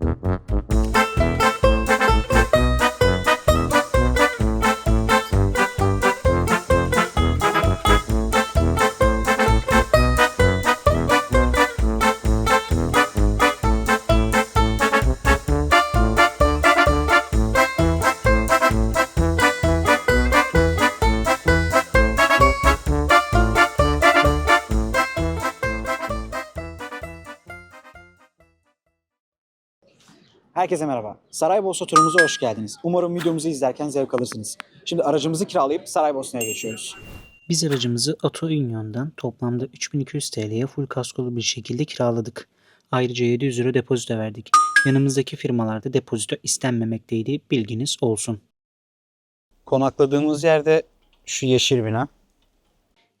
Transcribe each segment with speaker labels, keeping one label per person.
Speaker 1: Thank you. Herkese merhaba. Saraybosna turumuza hoş geldiniz. Umarım videomuzu izlerken zevk alırsınız. Şimdi aracımızı kiralayıp Saraybosna'ya geçiyoruz.
Speaker 2: Biz aracımızı Auto Union'dan toplamda 3200 TL'ye full kaskolu bir şekilde kiraladık. Ayrıca 700 euro depozito verdik. Yanımızdaki firmalarda depozito istenmemekteydi. Bilginiz olsun.
Speaker 1: Konakladığımız yerde şu yeşil bina.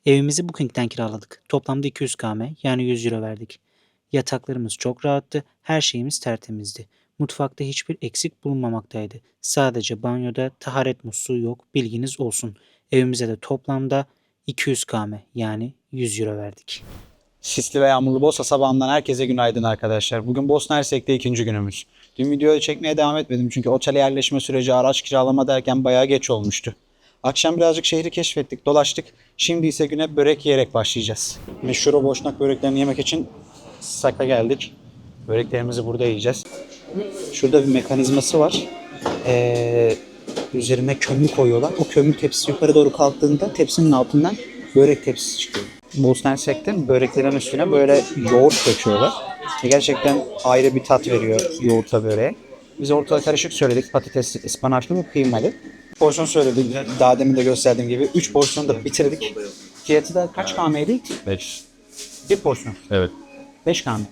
Speaker 2: Evimizi Booking'den kiraladık. Toplamda 200 km yani 100 euro verdik. Yataklarımız çok rahattı. Her şeyimiz tertemizdi. Mutfakta hiçbir eksik bulunmamaktaydı. Sadece banyoda taharet musluğu yok. Bilginiz olsun. Evimize de toplamda 200 km yani 100 euro verdik.
Speaker 1: Sisli ve yağmurlu Bosna sabahından herkese günaydın arkadaşlar. Bugün Bosna Hersek'te ikinci günümüz. Dün videoyu çekmeye devam etmedim çünkü otele yerleşme süreci araç kiralama derken bayağı geç olmuştu. Akşam birazcık şehri keşfettik, dolaştık. Şimdi ise güne börek yiyerek başlayacağız. Meşhur o boşnak böreklerini yemek için Sak'a geldik. Böreklerimizi burada yiyeceğiz. Şurada bir mekanizması var. Ee, üzerine kömür koyuyorlar. O kömür tepsisi yukarı doğru kalktığında tepsinin altından börek tepsisi çıkıyor. Bosna Hersek'te böreklerin üstüne böyle yoğurt döküyorlar. Ve gerçekten ayrı bir tat veriyor yoğurta böreğe. Biz ortada karışık söyledik. Patatesli, ıspanaklı ve kıymalı. Porsiyon söyledik. Daha demin de gösterdiğim gibi. 3 porsiyonu da bitirdik. Fiyatı da kaç kameydi?
Speaker 3: 5.
Speaker 1: Bir porsiyon.
Speaker 3: Evet.
Speaker 1: 5 kame.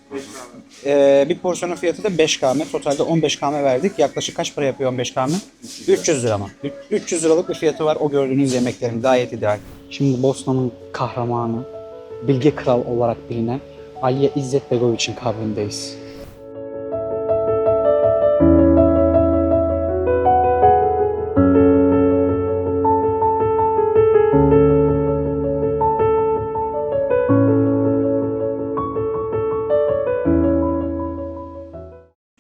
Speaker 1: Ee, bir porsiyonun fiyatı da 5 kame. Totalde 15 kame verdik. Yaklaşık kaç para yapıyor 15 kame? 300 lira mı? 300 liralık bir fiyatı var o gördüğünüz yemeklerin. Gayet ideal. Şimdi Bosna'nın kahramanı, Bilge Kral olarak bilinen Aliye İzzet Begoviç'in kabrindeyiz.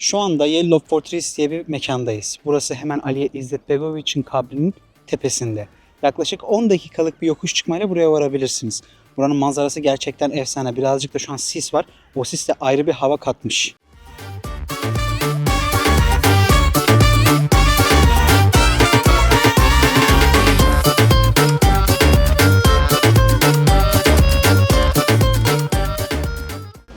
Speaker 1: Şu anda Yellow Fortress diye bir mekandayız. Burası hemen Aliye İzzet Begoviç'in kabrinin tepesinde. Yaklaşık 10 dakikalık bir yokuş çıkmayla buraya varabilirsiniz. Buranın manzarası gerçekten efsane. Birazcık da şu an sis var. O sis de ayrı bir hava katmış.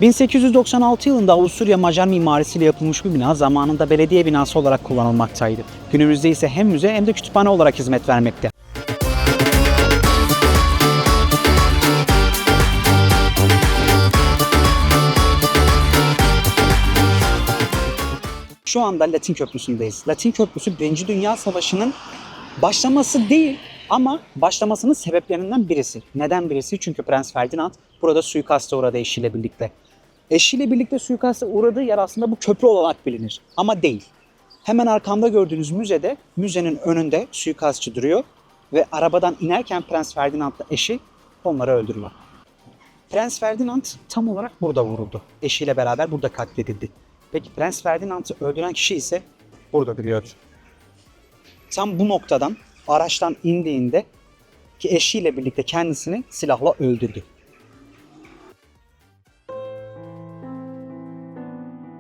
Speaker 1: ...1896 yılında Avusturya Macar mimarisiyle yapılmış bir bina zamanında belediye binası olarak kullanılmaktaydı. Günümüzde ise hem müze hem de kütüphane olarak hizmet vermekte. Şu anda Latin Köprüsü'ndeyiz. Latin Köprüsü 1. Dünya Savaşı'nın başlaması değil ama başlamasının sebeplerinden birisi. Neden birisi? Çünkü Prens Ferdinand burada suikasta uğradı eşiyle birlikte. Eşiyle birlikte suikasta uğradığı yer aslında bu köprü olarak bilinir. Ama değil. Hemen arkamda gördüğünüz müzede, müzenin önünde suikastçı duruyor ve arabadan inerken Prens Ferdinand'la eşi onları öldürüyor. Prens Ferdinand tam olarak burada vuruldu. Eşiyle beraber burada katledildi. Peki Prens Ferdinand'ı öldüren kişi ise burada duruyor. Tam bu noktadan araçtan indiğinde ki eşiyle birlikte kendisini silahla öldürdü.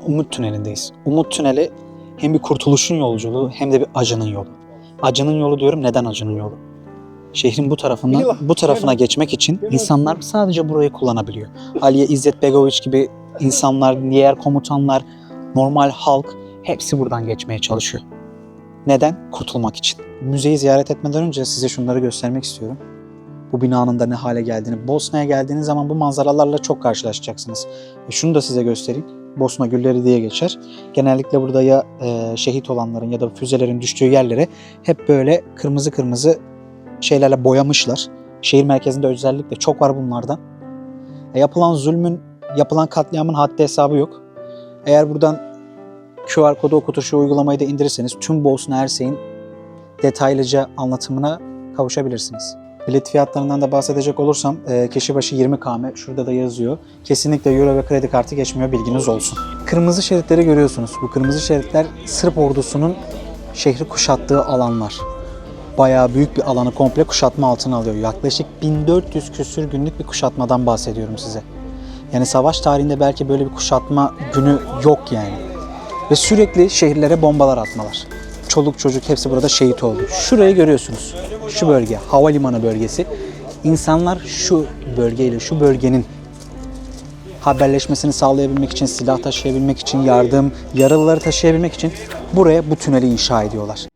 Speaker 1: Umut Tüneli'ndeyiz. Umut Tüneli hem bir kurtuluşun yolculuğu hem de bir acının yolu. Acının yolu diyorum neden acının yolu? Şehrin bu tarafından bu tarafına geçmek için insanlar sadece burayı kullanabiliyor. Aliye İzzet Begoviç gibi insanlar, diğer komutanlar, normal halk hepsi buradan geçmeye çalışıyor. Neden? Kurtulmak için. Müzeyi ziyaret etmeden önce size şunları göstermek istiyorum. Bu binanın da ne hale geldiğini. Bosna'ya geldiğiniz zaman bu manzaralarla çok karşılaşacaksınız. E şunu da size göstereyim. Bosna Gülleri diye geçer. Genellikle burada ya e, şehit olanların ya da füzelerin düştüğü yerlere hep böyle kırmızı kırmızı şeylerle boyamışlar. Şehir merkezinde özellikle çok var bunlardan. E, yapılan zulmün, yapılan katliamın haddi hesabı yok. Eğer buradan QR kodu okutur uygulamayı da indirirseniz tüm Bosna Hersek'in detaylıca anlatımına kavuşabilirsiniz. Bilet fiyatlarından da bahsedecek olursam e, kişi başı 20 km. Şurada da yazıyor. Kesinlikle euro ve kredi kartı geçmiyor bilginiz olsun. Kırmızı şeritleri görüyorsunuz. Bu kırmızı şeritler Sırp ordusunun şehri kuşattığı alanlar. Bayağı büyük bir alanı komple kuşatma altına alıyor. Yaklaşık 1400 küsür günlük bir kuşatmadan bahsediyorum size. Yani savaş tarihinde belki böyle bir kuşatma günü yok yani. Ve sürekli şehirlere bombalar atmalar. Çoluk çocuk hepsi burada şehit oldu. Şurayı görüyorsunuz. Şu bölge, havalimanı bölgesi. İnsanlar şu bölgeyle, şu bölgenin haberleşmesini sağlayabilmek için, silah taşıyabilmek için, yardım, yaralıları taşıyabilmek için buraya bu tüneli inşa ediyorlar.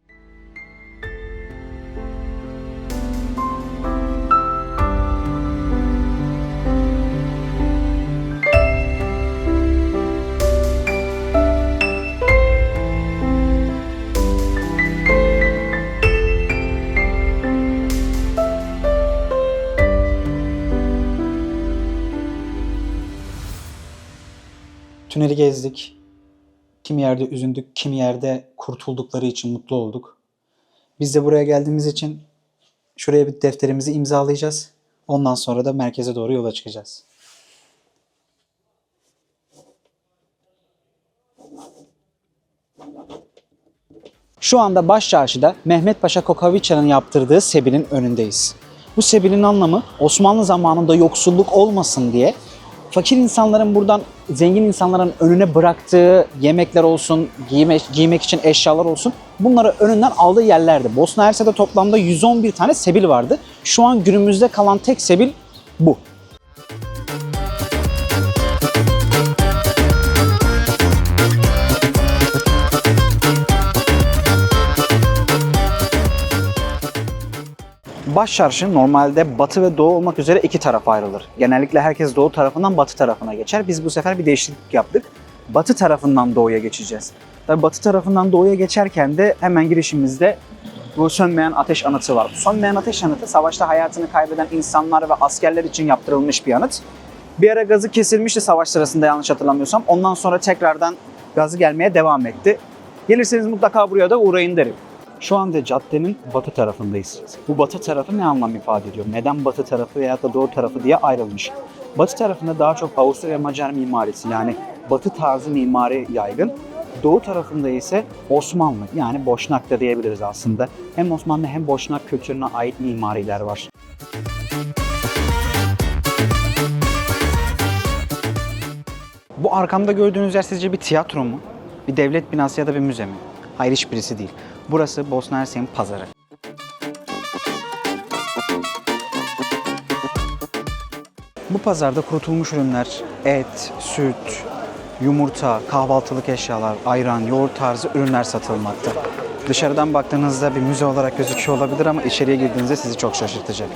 Speaker 1: Tüneli gezdik. Kimi yerde üzüldük, kimi yerde kurtuldukları için mutlu olduk. Biz de buraya geldiğimiz için şuraya bir defterimizi imzalayacağız. Ondan sonra da merkeze doğru yola çıkacağız. Şu anda Baş Çarşı'da Mehmet Paşa Kokaviça'nın yaptırdığı sebilin önündeyiz. Bu sebilin anlamı Osmanlı zamanında yoksulluk olmasın diye fakir insanların buradan zengin insanların önüne bıraktığı yemekler olsun, giyme, giymek için eşyalar olsun bunları önünden aldığı yerlerdi. Bosna Hersek'te toplamda 111 tane sebil vardı. Şu an günümüzde kalan tek sebil bu. Baş çarşı normalde batı ve doğu olmak üzere iki tarafa ayrılır. Genellikle herkes doğu tarafından batı tarafına geçer. Biz bu sefer bir değişiklik yaptık. Batı tarafından doğuya geçeceğiz. Tabii batı tarafından doğuya geçerken de hemen girişimizde bu sönmeyen ateş anıtı var. Sönmeyen ateş anıtı savaşta hayatını kaybeden insanlar ve askerler için yaptırılmış bir anıt. Bir ara gazı kesilmişti savaş sırasında yanlış hatırlamıyorsam. Ondan sonra tekrardan gazı gelmeye devam etti. Gelirseniz mutlaka buraya da uğrayın derim. Şu anda caddenin batı tarafındayız. Bu batı tarafı ne anlam ifade ediyor? Neden batı tarafı veya da doğu tarafı diye ayrılmış? Batı tarafında daha çok Avusturya Macar mimarisi yani batı tarzı mimari yaygın. Doğu tarafında ise Osmanlı yani Boşnak da diyebiliriz aslında. Hem Osmanlı hem Boşnak kültürüne ait mimariler var. Bu arkamda gördüğünüz yer sizce bir tiyatro mu? Bir devlet binası ya da bir müze mi? Hayır hiçbirisi değil. Burası Bosna Hersek'in pazarı. Bu pazarda kurutulmuş ürünler, et, süt, yumurta, kahvaltılık eşyalar, ayran, yoğurt tarzı ürünler satılmakta. Dışarıdan baktığınızda bir müze olarak gözüküyor olabilir ama içeriye girdiğinizde sizi çok şaşırtacak.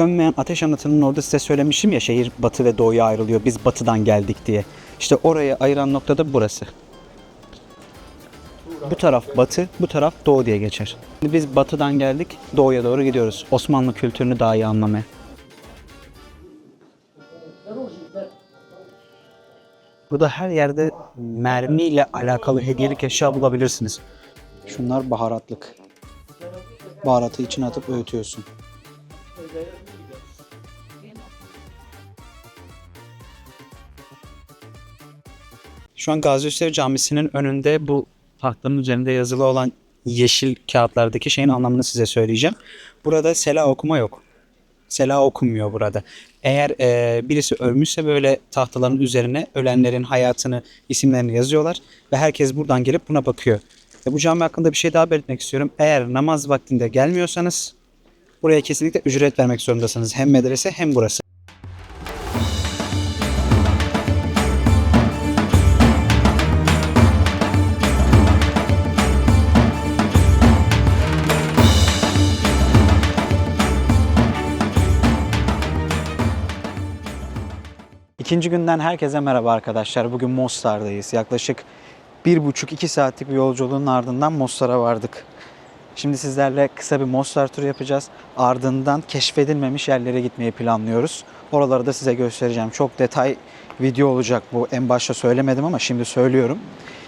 Speaker 1: Sönmeyen ateş anıtının orada size söylemişim ya şehir batı ve doğuya ayrılıyor. Biz batıdan geldik diye. İşte oraya ayıran nokta da burası. Bu taraf batı, bu taraf doğu diye geçer. Şimdi Biz batıdan geldik, doğuya doğru gidiyoruz. Osmanlı kültürünü daha iyi anlamaya. Burada her yerde mermiyle alakalı hediyelik eşya bulabilirsiniz. Şunlar baharatlık. Baharatı içine atıp öğütüyorsun. Şu an Gazi Hüseyin Camisi'nin önünde bu tahtanın üzerinde yazılı olan yeşil kağıtlardaki şeyin anlamını size söyleyeceğim. Burada sela okuma yok. Sela okunmuyor burada. Eğer e, birisi ölmüşse böyle tahtaların üzerine ölenlerin hayatını, isimlerini yazıyorlar ve herkes buradan gelip buna bakıyor. Ve bu cami hakkında bir şey daha belirtmek istiyorum. Eğer namaz vaktinde gelmiyorsanız buraya kesinlikle ücret vermek zorundasınız. Hem medrese hem burası. İkinci günden herkese merhaba arkadaşlar. Bugün Mostar'dayız. Yaklaşık bir buçuk iki saatlik bir yolculuğun ardından Mostar'a vardık. Şimdi sizlerle kısa bir Mostar turu yapacağız. Ardından keşfedilmemiş yerlere gitmeyi planlıyoruz. Oraları da size göstereceğim. Çok detay video olacak bu. En başta söylemedim ama şimdi söylüyorum.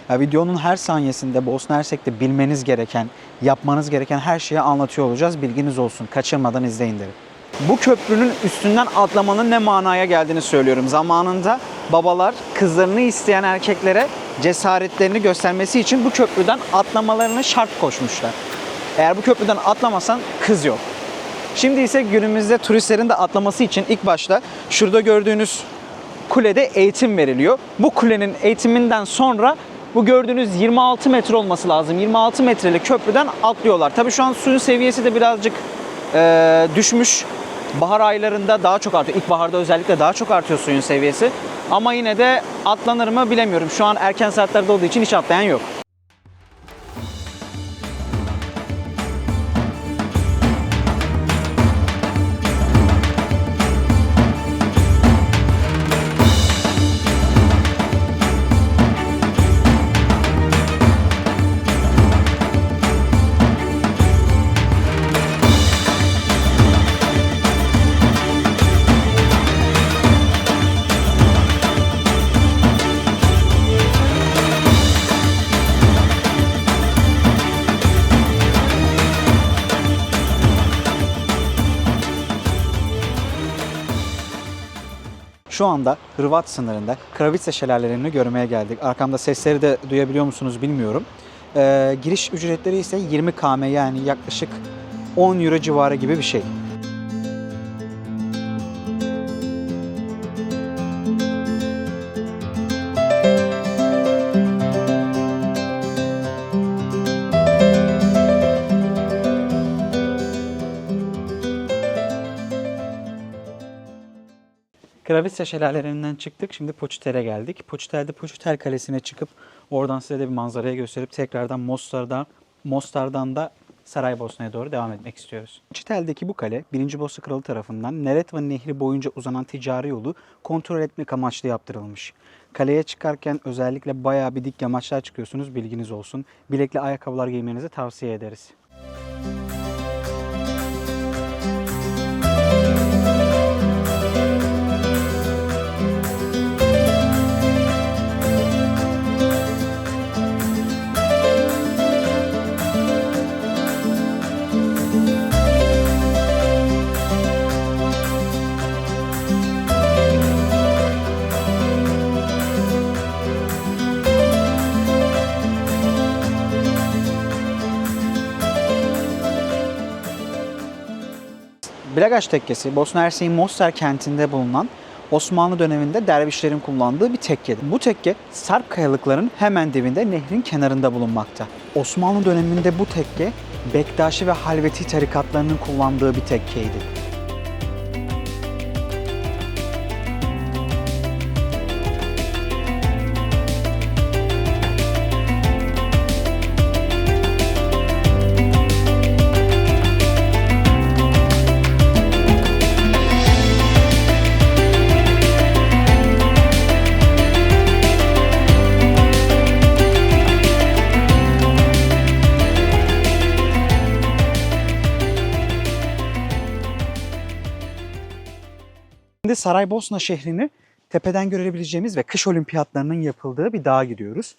Speaker 1: Ya videonun her saniyesinde Bosna Hersek'te bilmeniz gereken, yapmanız gereken her şeyi anlatıyor olacağız. Bilginiz olsun. Kaçırmadan izleyin derim. Bu köprünün üstünden atlamanın ne manaya geldiğini söylüyorum. Zamanında babalar kızlarını isteyen erkeklere cesaretlerini göstermesi için bu köprüden atlamalarını şart koşmuşlar. Eğer bu köprüden atlamasan kız yok. Şimdi ise günümüzde turistlerin de atlaması için ilk başta şurada gördüğünüz kulede eğitim veriliyor. Bu kulenin eğitiminden sonra bu gördüğünüz 26 metre olması lazım. 26 metrelik köprüden atlıyorlar. Tabii şu an suyun seviyesi de birazcık eee, düşmüş. Bahar aylarında daha çok artıyor. İlkbaharda özellikle daha çok artıyor suyun seviyesi. Ama yine de atlanır mı bilemiyorum. Şu an erken saatlerde olduğu için hiç atlayan yok. Şu anda Hırvat sınırında Kravice şelalelerini görmeye geldik. Arkamda sesleri de duyabiliyor musunuz bilmiyorum. Ee, giriş ücretleri ise 20 km yani yaklaşık 10 euro civarı gibi bir şey. Kravice şelalelerinden çıktık. Şimdi Poçitel'e geldik. Poçitel'de Poçitel Kalesi'ne çıkıp oradan size de bir manzarayı gösterip tekrardan Mostar'dan Mostar'dan da Saraybosna'ya doğru devam etmek istiyoruz. Poçitel'deki bu kale 1. Bosna Kralı tarafından Neretva Nehri boyunca uzanan ticari yolu kontrol etmek amaçlı yaptırılmış. Kaleye çıkarken özellikle bayağı bir dik yamaçlar çıkıyorsunuz bilginiz olsun. Bilekli ayakkabılar giymenizi tavsiye ederiz. Blagaş Tekkesi, Bosna Hersek'in Mostar kentinde bulunan Osmanlı döneminde dervişlerin kullandığı bir tekkedir. Bu tekke Sarp kayalıkların hemen dibinde nehrin kenarında bulunmakta. Osmanlı döneminde bu tekke Bektaşi ve Halveti tarikatlarının kullandığı bir tekkeydi. Saraybosna şehrini tepeden görebileceğimiz ve kış olimpiyatlarının yapıldığı bir dağa gidiyoruz.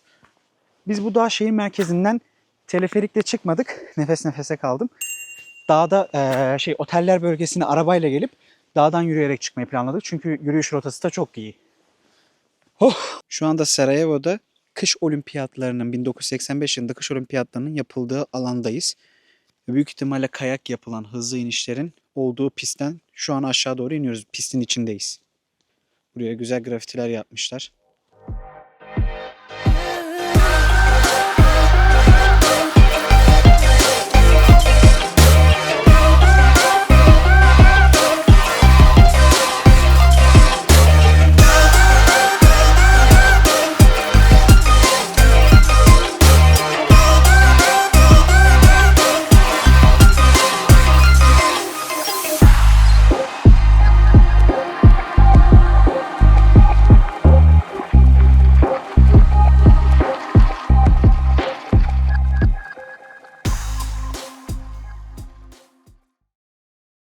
Speaker 1: Biz bu dağ şehir merkezinden teleferikle çıkmadık. Nefes nefese kaldım. Dağda eee, şey oteller bölgesine arabayla gelip dağdan yürüyerek çıkmayı planladık. Çünkü yürüyüş rotası da çok iyi. Oh! Şu anda Sarajevo'da kış olimpiyatlarının 1985 yılında kış olimpiyatlarının yapıldığı alandayız. Büyük ihtimalle kayak yapılan hızlı inişlerin olduğu pistten şu an aşağı doğru iniyoruz. Pistin içindeyiz. Buraya güzel grafitiler yapmışlar.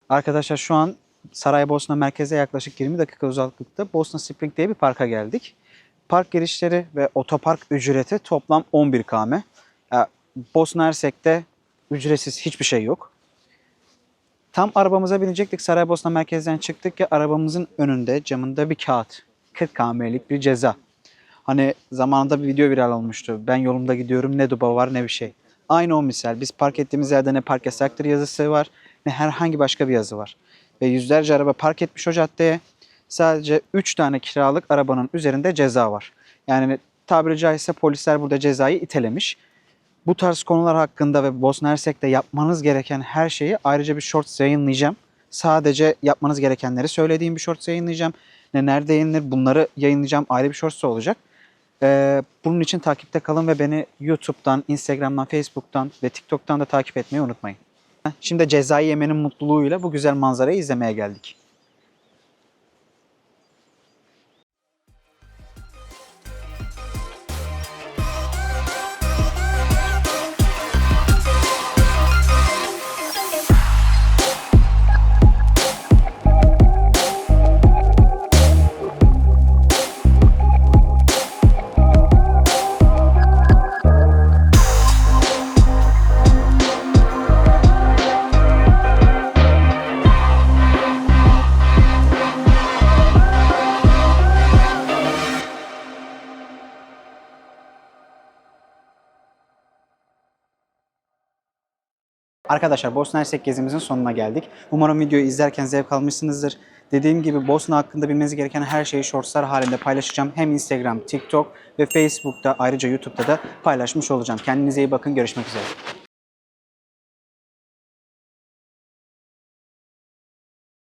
Speaker 1: Arkadaşlar şu an Saraybosna merkeze yaklaşık 20 dakika uzaklıkta Bosna Spring diye bir parka geldik. Park girişleri ve otopark ücreti toplam 11 kame. Ya, Bosna Hersek'te ücretsiz hiçbir şey yok. Tam arabamıza binecektik. Saraybosna merkezden çıktık ya arabamızın önünde camında bir kağıt. 40 kamelik bir ceza. Hani zamanında bir video viral olmuştu. Ben yolumda gidiyorum ne duba var ne bir şey. Aynı o misal. Biz park ettiğimiz yerde ne park yasaktır yazısı var ne herhangi başka bir yazı var. Ve yüzlerce araba park etmiş o caddeye. Sadece 3 tane kiralık arabanın üzerinde ceza var. Yani tabiri caizse polisler burada cezayı itelemiş. Bu tarz konular hakkında ve Bosna Hersek'te yapmanız gereken her şeyi ayrıca bir shorts yayınlayacağım. Sadece yapmanız gerekenleri söylediğim bir shorts yayınlayacağım. Ne nerede yayınlanır bunları yayınlayacağım ayrı bir shorts olacak. Ee, bunun için takipte kalın ve beni YouTube'dan, Instagram'dan, Facebook'tan ve TikTok'tan da takip etmeyi unutmayın. Şimdi cezayı yemenin mutluluğuyla bu güzel manzarayı izlemeye geldik. Arkadaşlar Bosna Hersek gezimizin sonuna geldik. Umarım videoyu izlerken zevk almışsınızdır. Dediğim gibi Bosna hakkında bilmeniz gereken her şeyi shortslar halinde paylaşacağım. Hem Instagram, TikTok ve Facebook'ta ayrıca YouTube'da da paylaşmış olacağım. Kendinize iyi bakın. Görüşmek üzere.